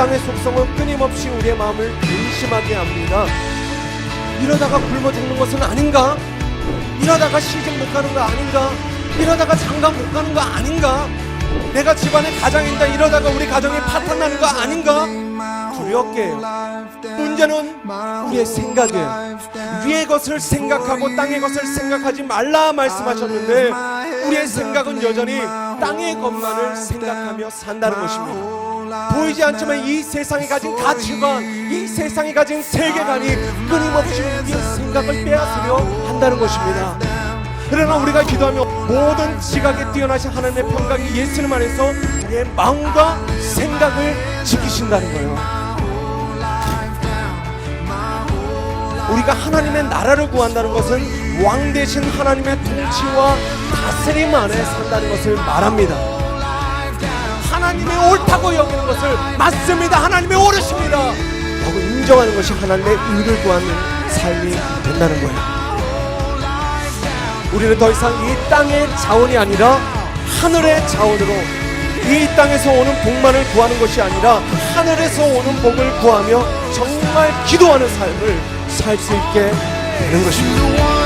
땅의 속성은 끊임없이 우리의 마음을 근심하게 합니다. 이러다가 굶어 죽는 것은 아닌가? 이러다가 시집 못 가는 거 아닌가? 이러다가 장가 못 가는 거 아닌가? 내가 집안의 가장인다 이러다가 우리 가정이 파탄 나는 거 아닌가? 두렵게 해요. 문제는 우리의 생각이에요. 위의 것을 생각하고 땅의 것을 생각하지 말라 말씀하셨는데 우리의 생각은 여전히 땅의 것만을 생각하며 산다는 것입니다. 보이지 않지만 이 세상이 가진 가치관, 이 세상이 가진 세계관이 끊임없이 우리의 생각을 빼앗으려 한다는 것입니다. 그러나 우리가 기도하며 모든 지각에 뛰어나신 하나님의 평강이 예수님 안에서 우리의 마음과 생각을 지키신다는 거예요. 우리가 하나님의 나라를 구한다는 것은 왕 대신 하나님의 통치와 다스림 안에 산다는 것을 말합니다. 하나님이 옳다고 여기는 것을 맞습니다. 하나님이 옳으십니다. 라고 인정하는 것이 하나님의 의를 구하는 삶이 된다는 거예요. 우리는 더 이상 이 땅의 자원이 아니라 하늘의 자원으로 이 땅에서 오는 복만을 구하는 것이 아니라 하늘에서 오는 복을 구하며 정말 기도하는 삶을 살 수 있게 되는 것입니다.